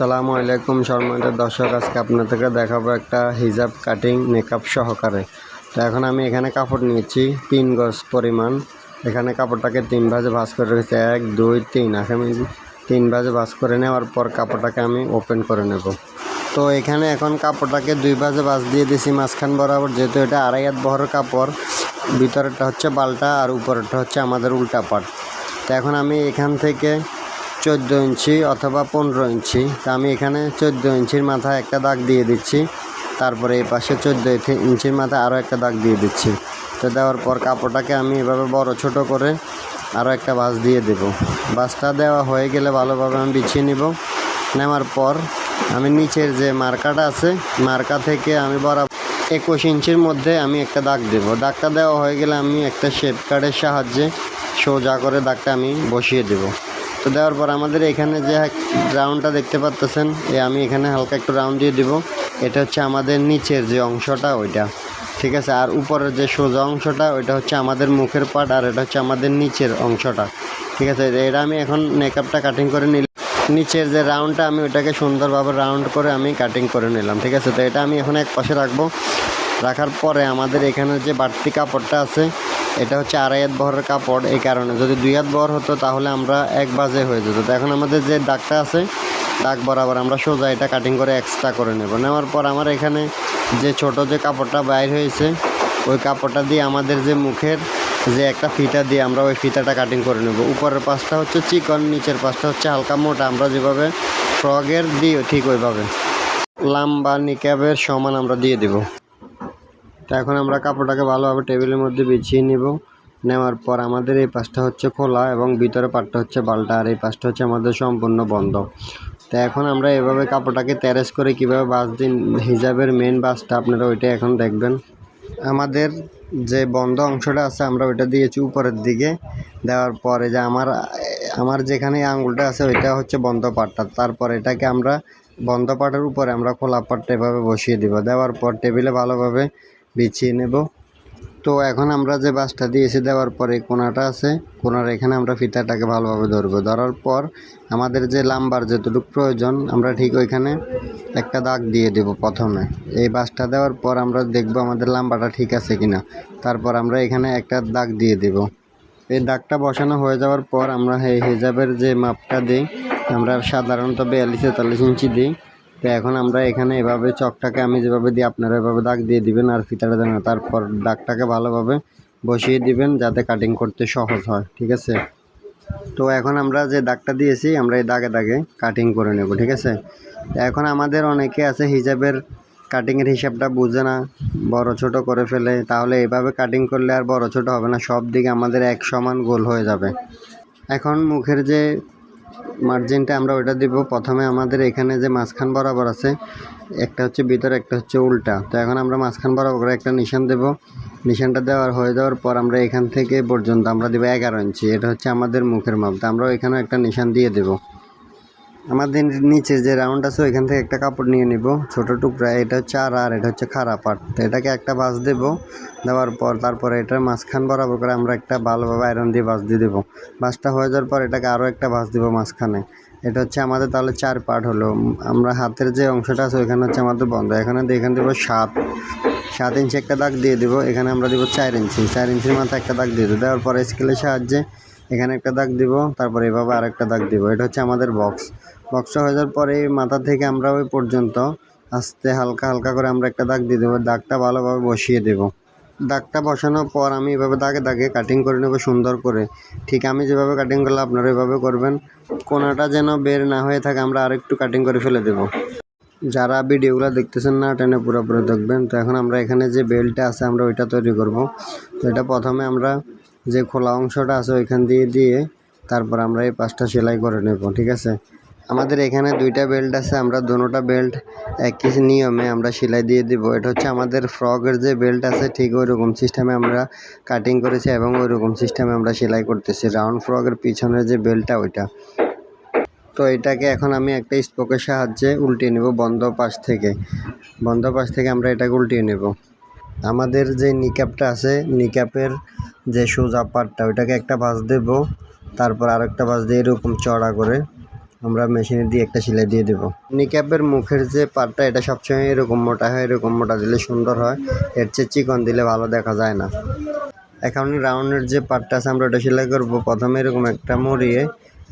আসসালামু আলাইকুম সম্মানিত দর্শক, আজকে আপনাদেরকে দেখাবো একটা হিজাব কাটিং মেকআপ সহকারে। তো এখন আমি এখানে কাপড় নিয়েছি, তিন গজ পরিমাণ। এখানে কাপড়টাকে তিন ভাজে ভাজ করে রেখেছি, এক, দুই, তিন। এখন আমি তিন ভাজে ভাজ করে নেওয়ার পর কাপড়টাকে আমি ওপেন করে নেব। তো এখানে এখন কাপড়টাকে দুই ভাজে ভাঁজ দিয়ে দিয়েছি মাঝখান বরাবর, যেহেতু এটা আড়াই হাত বহর কাপড়, ভিতরেরটা হচ্ছে বালটা আর উপরেরটা হচ্ছে আমাদের উল্টা পাট। তো এখন আমি এখান থেকে চোদ্দ ইঞ্চি অথবা পনেরো ইঞ্চি। তা আমি এখানে চোদ্দ ইঞ্চির মাথায় একটা দাগ দিয়ে দিচ্ছি। তারপরে এই পাশে চোদ্দ ইঞ্চির মাথায় আরও একটা দাগ দিয়ে দিচ্ছি। তো দেওয়ার পর কাপড়টাকে আমি এভাবে বড় ছোট করে আরও একটা বাস দিয়ে দেব। বাসটা দেওয়া হয়ে গেলে ভালোভাবে আমি বিছিয়ে নিব। নেওয়ার পর আমি নিচের যে মার্কাটা আছে, মার্কা থেকে আমি বরাবর একুশ ইঞ্চির মধ্যে আমি একটা দাগ দেব। দাগটা দেওয়া হয়ে গেলে আমি একটা শেপ কার্ডের সাহায্যে সোজা করে দাগটা আমি বসিয়ে দেব। তো দেওয়ার পর আমাদের এখানে যে রাউন্ডটা দেখতে পাচ্তেছেন, এ আমি এখানে হালকা একটু রাউন্ড দিয়ে দিব। এটা হচ্ছে আমাদের নিচের যে অংশটা, ওইটা। ঠিক আছে? আর উপরের যে সোজা অংশটা, ওইটা হচ্ছে আমাদের মুখের পাট, আর এটা হচ্ছে আমাদের নিচের অংশটা। ঠিক আছে? এটা আমি এখন মেকআপটা কাটিং করে নিলাম। নিচের যে রাউন্ডটা আমি ওইটাকে সুন্দরভাবে রাউন্ড করে আমি কাটিং করে নিলাম। ঠিক আছে? তো এটা আমি এখন এক পাশে রাখব। রাখার পরে আমাদের এখানে যে বাড়তি কাপড়টা আছে এটা হচ্ছে আড়াই হাত বহরের কাপড়, এই কারণে। যদি দুই হাত বহর হতো, তাহলে আমরা এক বাজে হয়ে যেত। তো এখন আমাদের যে দাগটা আছে, দাগ বরাবর আমরা সোজা এটা কাটিং করে এক্সট্রা করে নেব। নেওয়ার পর আমার এখানে যে ছোট যে কাপড়টা বাইর হয়েছে, ওই কাপড়টা দিয়ে আমাদের যে মুখের যে একটা ফিতা দিয়ে আমরা ওই ফিতাটা কাটিং করে নেব। উপরের পাশটা হচ্ছে চিকন, নিচের পাশটা হচ্ছে হালকা মোটা। আমরা যেভাবে ফ্রগের দিই, ঠিক ওইভাবে। লাম্বা নিকাবের সমান আমরা দিয়ে দেব। তো এখন আমরা কাপড়টাকে ভালোভাবে টেবিলের মধ্যে বিছিয়ে নিব। নেওয়ার পর আমাদের এই পাশটা হচ্ছে খোলা এবং ভিতরে পাটটা হচ্ছে বালটা আর এই পাশটা হচ্ছে আমাদের সম্পূর্ণ বন্ধ। তো এখন আমরা এভাবে কাপড়টাকে তেরেস করে কীভাবে বাস দিন, হিজাবের মেন বাসটা আপনারা ওইটা এখন দেখবেন। আমাদের যে বন্ধ অংশটা আছে আমরা ওইটা দিয়েছি উপরের দিকে। দেওয়ার পরে যে আমার আমার যেখানে আঙুলটা আছে ওইটা হচ্ছে বন্ধ পাটটা। তারপর এটাকে আমরা বন্ধ পাটের উপরে আমরা খোলা পাটটা এভাবে বসিয়ে দিব। দেওয়ার পর টেবিলে ভালোভাবে বিছিয়ে নেব। তো এখন আমরা যে বাসটা দিয়েছি দেওয়ার পরে কোনাটা আছে, কোনার এখানে আমরা ফিতাটাকে ভালোভাবে ধরবো। ধরার পর আমাদের যে লাম্বার যেটুকু প্রয়োজন, আমরা ঠিক ওইখানে একটা দাগ দিয়ে দেব প্রথমে। এই বাসটা দেওয়ার পর আমরা দেখব আমাদের লাম্বাটা ঠিক আছে কিনা। তারপর আমরা এখানে একটা দাগ দিয়ে দেব। এই দাগটা বসানো হয়ে যাওয়ার পর আমরা এই হিজাবের যে মাপটা দিই, আমরা সাধারণত বিয়াল্লিশ তেতাল্লিশ ইঞ্চি দিই। তো এখন আমরা এখানে এভাবে চকটাকে আমি যেভাবে দিই, আপনারা এভাবে দাগ দিয়ে দিবেন আর ফিতাটা দেন তারপর দাগটাকে ভালোভাবে বসিয়ে দিবেন যাতে কাটিং করতে সহজ হয়, ঠিক আছে? তো এখন আমরা যে দাগটা দিয়েছি, আমরা এই দাগে দাগে কাটিং করে নেব, ঠিক আছে? এখন আমাদের অনেকে আছে হিজাবের কাটিংয়ের হিসাবটা বুঝে না, বড় ছোট করে ফেলে, তাহলে এভাবে কাটিং করলে আর বড় ছোট হবে না, সব দিকে আমাদের এক সমান গোল হয়ে যাবে। এখন মুখের যে মার্জিনটা আমরা ওইটা দিব। প্রথমে আমাদের এখানে যে মাঝখান বরাবর আছে, একটা হচ্ছে ভিতরে, একটা হচ্ছে উল্টা। তো এখন আমরা মাঝখান বরাবর একটা নিশান দেব। নিশানটা দেওয়ার, হয়ে যাওয়ার পর আমরা এখান থেকে পর্যন্ত আমরা দেবো এগারো ইঞ্চি। এটা হচ্ছে আমাদের মুখের মাপ। তো আমরা এখানে একটা নিশান দিয়ে দেব। আমাদের নিচে যে রাউন্ড আছে, ওইখান থেকে একটা কাপড় নিয়ে নিব। ছোট টুকরা, এটা হচ্ছে আর আর এটা হচ্ছে খারাপ পাট। তো এটাকে একটা বাস দেব, দেওয়ার পর তারপরে এটার মাঝখান বরাবর করে আমরা একটা ভালোভাবে আয়রন দিয়ে বাস দিয়ে দেবো। বাসটা হয়ে যাওয়ার পর এটাকে আরও একটা বাস দেবো মাঝখানে। এটা হচ্ছে আমাদের তাহলে চার পার্ট হলো। আমরা হাতের যে অংশটা আছে, ওইখানে হচ্ছে আমাদের বন্ধ। এখানে এখানে দেবো সাত। সাত ইঞ্চি একটা দাগ দিয়ে দেবো। এখানে আমরা দেবো চার ইঞ্চি। চার ইঞ্চির মাথায় একটা দাগ দিয়ে দেবো। দেওয়ার পরে স্কেলের সাহায্যে এখানে একটা দাগ দিব। তারপরে এভাবে আরেকটা দাগ দিব। এটা হচ্ছে আমাদের বক্স বক্সটা হয়ে যাওয়ার পরে মাথা থেকে আমরা ওই পর্যন্ত আস্তে হালকা হালকা করে আমরা একটা দাগ দিয়ে দেবো, দাগটা ভালোভাবে বসিয়ে দেবো। দাগটা বসানোর পর আমি এভাবে দাগে দাগে কাটিং করে নেব সুন্দর করে। ঠিক আমি যেভাবে কাটিং করলে আপনারা এভাবে করবেন। কোনাটা যেন বের না হয়ে থাকে, আমরা আরেকটু কাটিং করে ফেলে দেবো। যারা ভিডিওগুলো দেখতেছেন না, টেনে পুরোপুরি দেখবেন। তো এখন আমরা এখানে যে বেল্টটা আছে, আমরা ওইটা তৈরি করব। তো এটা প্রথমে আমরা যে খোলা অংশটা আছে, ওইখান দিয়ে দিয়ে তারপর আমরা এই পাঁচটা সেলাই করে নেব, ঠিক আছে? আমাদের এখানে দুইটা বেল্ট আছে, আমরা দুটোটা বেল্ট একই নিয়মে আমরা সেলাই দিয়ে দিব। এটা হচ্ছে আমাদের ফ্রকের যে বেল্ট আছে, ঠিক ওই রকম সিস্টেমে আমরা কাটিং করেছি এবং ওই রকম সিস্টেমে আমরা সেলাই করতেছি। রাউন্ড ফ্রকের পিছনের যে বেল্টটা ওইটা। তো এটাকে এখন আমি একটা স্পোকের সাহায্যে উল্টিয়ে নেব বন্ধ পাশ থেকে। বন্ধ পাশ থেকে আমরা এটাকে উল্টিয়ে নেব। আমাদের যে নিক্যাপটা আছে নিক্যাপের যে সোজা পাটটা, ওইটাকে একটা ভাঁজ দেব। তারপর আরেকটা ভাঁজ দিয়ে এরকম চড়া করে। আমরা মেশিনে দিয়ে একটা সেলাই দিয়ে দেবো। নিক্যাপের মুখের যে পাটটা, এটা সবসময় এরকম মোটা হয়, এরকম মোটা দিলে সুন্দর হয়। এর চেয়ে চিকন দিলে ভালো দেখা যায় না। এখন রাউন্ডের যে পাটটা আছে, আমরা ওটা সেলাই করব। প্রথমে এরকম একটা মুড়িয়ে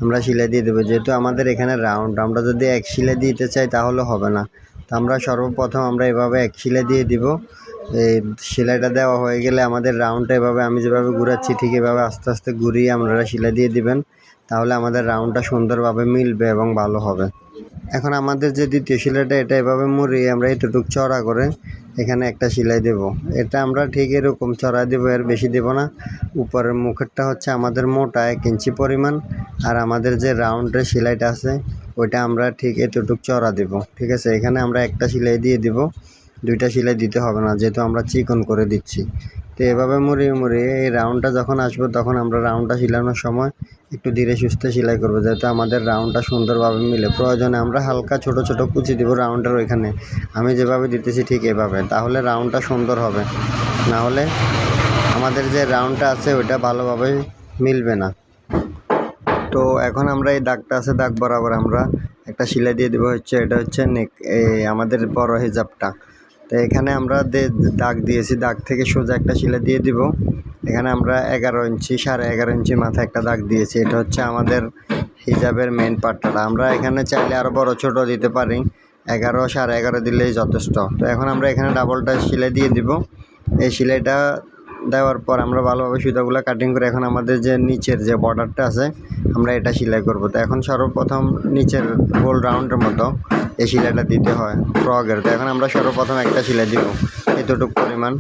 আমরা সেলাই দিয়ে দেবো। যেহেতু আমাদের এখানে রাউন্ড, আমরা যদি এক সেলাই দিতে চাই তাহলে হবে না। তো আমরা সর্বপ্রথম আমরা এভাবে এক সেলাই দিয়ে দিব। এই সেলাইটা দেওয়া হয়ে গেলে আমাদের রাউন্ডটা এভাবে, আমি যেভাবে ঘুরাচ্ছি ঠিক এভাবে আস্তে আস্তে ঘুরিয়ে আপনারা সেলাই দিয়ে দিবেন। তাহলে আমাদের রাউন্ডটা সুন্দরভাবে মিলবে এবং ভালো হবে। এখন আমাদের যে দ্বিতীয় সেলাইটা এটা এভাবে মুড়িয়ে আমরা এতটুক চড়া করে এখানে একটা সেলাই দেব। এটা আমরা ঠিক এরকম চড়া দেবো, এর বেশি দেব না। উপরের মুখেরটা হচ্ছে আমাদের মোটা এক ইঞ্চি পরিমাণ, আর আমাদের যে রাউন্ডের সেলাইটা আছে, ওইটা আমরা ঠিক এতটুক চড়া দেব। ঠিক আছে, এখানে আমরা একটা সেলাই দিয়ে দিব। দুইটা সেলাই দিতে হবে না, যেহেতু আমরা চিকন করে দিচ্ছি। তো এভাবে মুড়িয়ে মুড়িয়ে এই রাউন্ডটা যখন আসবে, তখন আমরা রাউন্ডটা সেলানোর সময় একটু ধীরে সুস্থে সেলাই করব, যাতে আমাদের রাউন্ডটা সুন্দরভাবে মিলে। প্রয়োজনে আমরা হালকা ছোট ছোট কুচি দিব রাউন্ডের ওইখানে। আমি যেভাবে দিতেছি ঠিক এভাবে, তাহলে রাউন্ডটা সুন্দর হবে। না হলে আমাদের যে রাউন্ডটা আছে, ওইটা ভালোভাবে মিলবে না। তো এখন আমরা এই দাগটা আছে, দাগ বরাবর আমরা একটা সেলাই দিয়ে দেবো, হচ্ছে এটা হচ্ছে নেক আমাদের বড় হিজাবটা। তো এখানে আমরা দাগ দিয়েছি। দাগ থেকে সোজা একটা শিলা দিয়ে দিব। এখানে আমরা এগারো ইঞ্চি, সাড়ে এগারো ইঞ্চি মাথায় একটা দাগ দিয়েছি। এটা হচ্ছে আমাদের হিজাবের মেন পার্টটা আমরা এখানে চাইলে আরও বড় ছোট দিতে পারি। এগারো, সাড়ে এগারো দিলেই যথেষ্ট। তো এখন আমরা এখানে ডাবলটা শিলে দিয়ে দিব। এই সেলাইটা দেওয়ার পর আমরা ভালোভাবে সুতাগুলো কাটিং করে এখন আমাদের যে নিচের যে বর্ডারটা আছে, আমরা এটা সেলাই করব। তো এখন সর্বপ্রথম নিচের গোল রাউন্ডের মতো এই সেলাইটা দিতে হয় ফ্রগের তো এখন আমরা সর্বপ্রথম একটা সেলাই দিব, এতটুকু পরিমাণ।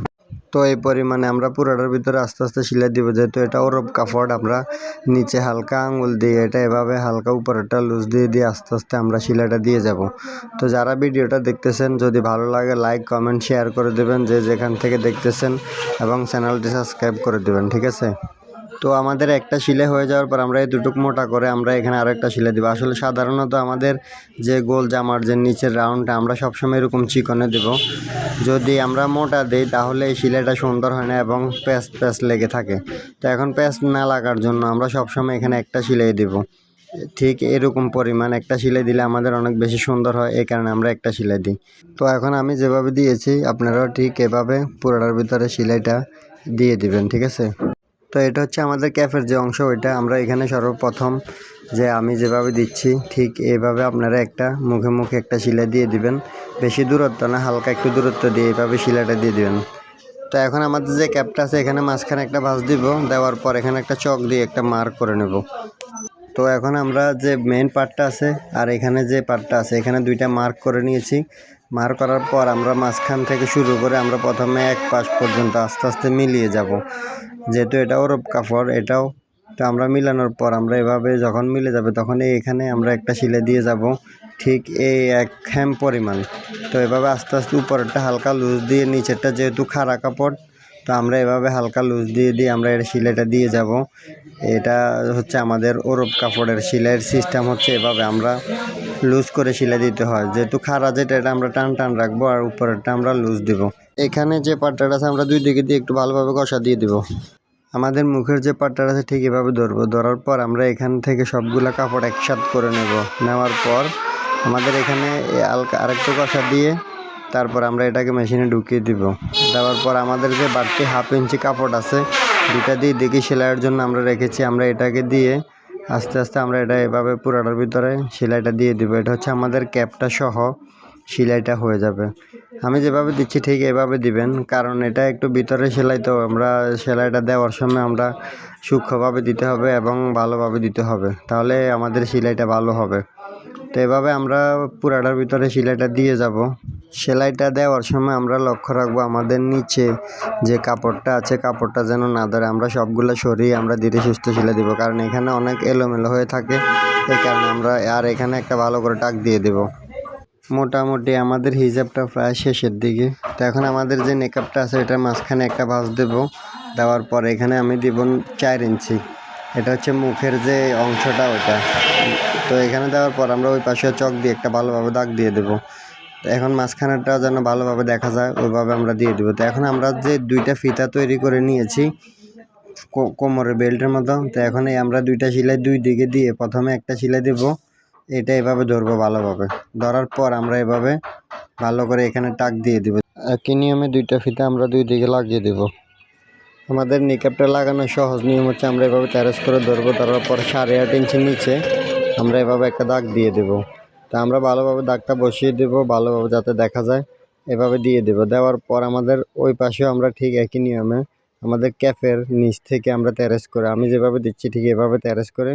তো এই পরিমাণে আমরা পুরোটার ভিতরে আস্তে আস্তে সিলাই দিব, যেহেতু এটা ওরব কাপড় আমরা নিচে হালকা আঙুল দিয়ে এটা এভাবে হালকা উপরেরটা লুজ দিয়ে দিয়ে আস্তে আস্তে আমরা সিলাইটা দিয়ে যাব। তো যারা ভিডিওটা দেখতেছেন, যদি ভালো লাগে লাইক, কমেন্ট, শেয়ার করে দেবেন, যে যেখান থেকে দেখতেছেন এবং চ্যানেলটি সাবস্ক্রাইব করে দেবেন, ঠিক আছে? তো আমাদের একটা শিলে হয়ে যাওয়ার পর আমরা এই দুটুক মোটা করে আমরা এখানে আরেকটা শিলে দিব। আসলে সাধারণত আমাদের যে গোল জামার যে নিচের রাউন্ডটা আমরা সবসময় এরকম চিকনে দেব। যদি আমরা মোটা দিই তাহলে এই শিলাটা সুন্দর হয় না এবং প্যাচ প্যাচ লেগে থাকে। তো এখন প্যাচ না লাগার জন্য আমরা সবসময় এখানে একটা সিলাই দেব। ঠিক এরকম পরিমাণ একটা সিলাই দিলে আমাদের অনেক বেশি সুন্দর হয়, এই কারণে আমরা একটা সিলাই দিই। তো এখন আমি যেভাবে দিয়েছি, আপনারাও ঠিক এভাবে পুরোটার ভিতরে সিলাইটা দিয়ে দিবেন, ঠিক আছে? তো এটা হচ্ছে আমাদের ক্যাফের যে অংশ, ওইটা আমরা এখানে সর্বপ্রথম যে আমি যেভাবে দিচ্ছি, ঠিক এইভাবে আপনারা একটা মুখে মুখে একটা শিলা দিয়ে দিবেন। বেশি দূরত্ব না, হালকা একটু দূরত্ব দিয়ে এইভাবে শিলাটা দিয়ে দিবেন। তো এখন আমাদের যে ক্যাপটা আছে, এখানে মাঝখানে একটা ভাঁজ দিব, দেওয়ার পর এখানে একটা চক দিয়ে একটা মার্ক করে নেব। তো এখন আমরা যে মেন পার্টটা আছে, আর এখানে যে পার্টটা আছে, এখানে দুইটা মার্ক করে নিয়েছি। মার্ক করার পর আমরা মাঝখান থেকে শুরু করে আমরা প্রথমে এক পাশ পর্যন্ত আস্তে আস্তে মিলিয়ে যাব। যেহেতু এটা ওরব কাপড়, এটাও তো আমরা মিলানোর পর আমরা এভাবে যখন মিলে যাবে তখন এখানে আমরা একটা শিলে দিয়ে যাব, ঠিক এই এক হ্যাম পরিমাণ। তো এভাবে আস্তে আস্তে উপরেরটা হালকা লুজ দিয়ে, নিচেরটা যেহেতু খাড়া কাপড়, তো আমরা এভাবে হালকা লুজ দিয়ে দিয়ে আমরা এর শিলেটা দিয়ে যাব। এটা হচ্ছে আমাদের ওরব কাপড়ের সেলাইয়ের সিস্টেম হচ্ছে এভাবে। আমরা লুজ করে সেলাই দিতে হয়। যেহেতু খাড়া যেটা এটা আমরা টান টান রাখব আর উপরেরটা আমরা লুজ দিব। এখানে যে পাট্টাটা আছে, আমরা দুই দিকে দিয়ে একটু ভালোভাবে কষা দিয়ে দিব। আমাদের মুখের যে পাট্টাটা আছে, ঠিক এভাবে ধরবো। ধরার পর আমরা এখান থেকে সবগুলো কাপড় একসাথ করে নেব। নেওয়ার পর আমাদের এখানে আলকা, আরেকটু কষা দিয়ে তারপর আমরা এটাকে মেশিনে ঢুকিয়ে দিব। দেওয়ার পর আমাদের যে বাড়তি হাফ ইঞ্চি কাপড় আছে দুটা দিয়ে দেখি সেলাইয়ের জন্য আমরা রেখেছি। আমরা এটাকে দিয়ে আস্তে আস্তে আমরা এটা এভাবে পুরাটার ভিতরে সেলাইটা দিয়ে দেবো। এটা হচ্ছে আমাদের ক্যাপটা সহ সেলাইটা হয়ে যাবে। আমি যেভাবে দিচ্ছি ঠিক এভাবে দিবেন, কারণ এটা একটু ভিতরে সেলাই তো আমরা সেলাইটা দেওয়ার সময় আমরা সূক্ষ্মভাবে দিতে হবে এবং ভালোভাবে দিতে হবে, তাহলে আমাদের সেলাইটা ভালো হবে। তো এভাবে আমরা পুরাটার ভিতরে সেলাইটা দিয়ে যাব। সেলাইটা দেওয়ার সময় আমরা লক্ষ্য রাখব আমাদের নিচে যে কাপড়টা আছে, কাপড়টা যেন না ধরে। আমরা সবগুলো সরিয়ে আমরা ধীরে সুস্থ সেলাই দিব। কারণ এখানে অনেক এলোমেলো হয়ে থাকে এই কারণে আমরা আর এখানে একটা ভালো করে টাক দিয়ে দেবো। মোটামুটি আমাদের হিজাবটা প্রায় শেষের দিকে। তো এখন আমাদের যে মেকআপটা আছে, এটার মাঝখানে একটা ভাঁজ দেব। দেওয়ার পর এখানে আমি দিব চার ইঞ্চি। এটা হচ্ছে মুখের যে অংশটা ওটা তো এখানে দেওয়ার পর আমরা ওই পাশে চক দিয়ে একটা ভালোভাবে দাগ দিয়ে দেবো। তো এখন মাঝখানেরটা যেন ভালোভাবে দেখা যায়, ওইভাবে আমরা দিয়ে দেবো। তো এখন আমরা যে দুইটা ফিতা তৈরি করে নিয়েছি কোমরের বেল্টের মতো, তো এখন এই আমরা দুইটা সেলাই দুই দিকে দিয়ে প্রথমে একটা সেলাই দেব। এটা এভাবে ধরবো ভালোভাবে। ধরার পর আমরা এভাবে ভালো করে এখানে টাক দিয়ে দেবো। একই নিয়মে দুইটা ফিতা আমরা দুই দিকে লাগিয়ে দেব। আমাদের নিকাপটা লাগানোর সহজ নিয়ম হচ্ছে আমরা এভাবে তেরাস করে ধরবো, ধরার পর সাড়ে আট ইঞ্চি নিচে আমরা এভাবে একটা দাগ দিয়ে দেব। তা আমরা ভালোভাবে দাগটা বসিয়ে দেব, ভালোভাবে যাতে দেখা যায়। এভাবে দিয়ে দেব। দেওয়ার পর আমাদের ওই পাশেও আমরা ঠিক একই নিয়মে আমাদের ক্যাফের নিচ থেকে আমরা তেরাস করে, আমি যেভাবে দিচ্ছি ঠিক এভাবে তেরাস করে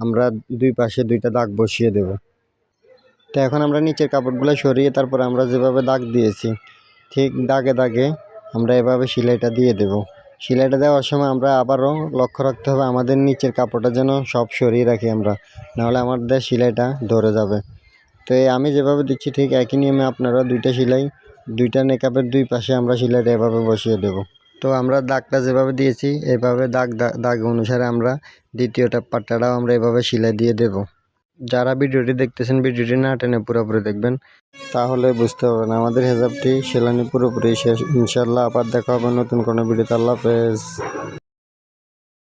আমরা দুই পাশে দুইটা দাগ বসিয়ে দেব। তো এখন আমরা নিচের কাপড়গুলো সরিয়ে তারপর আমরা যেভাবে দাগ দিয়েছি, ঠিক দাগে দাগে আমরা এভাবে সেলাইটা দিয়ে দেব। সেলাইটা দেওয়ার সময় আমরা আবারও লক্ষ্য রাখতে হবে আমাদের নিচের কাপড়টা যেন সব সরিয়ে রাখি আমরা, নাহলে আমাদের সেলাইটা ধরে যাবে। তো আমি যেভাবে দিচ্ছি ঠিক একই নিয়মে আপনারা দুইটা সেলাই, দুইটা নেকাপের দুই পাশে আমরা সেলাইটা এভাবে বসিয়ে দেব। তো আমরা দাগটা যেভাবে দিয়েছি, এভাবে দাগ দাগ অনুসারে আমরা দ্বিতীয়টা পাট্টাটাও আমরা এভাবে সেলাই দিয়ে দেব। যারা ভিডিওটি দেখতেছেন, ভিডিওটি না টেনে পুরোপুরি দেখবেন, তাহলে বুঝতে পারবেন আমাদের হেজাবটি সেলানি পুরোপুরি শেষ। ইনশাল্লাহ আবার দেখা হবে নতুন কোনো ভিডিওতে। আল্লাহ হাফেজ।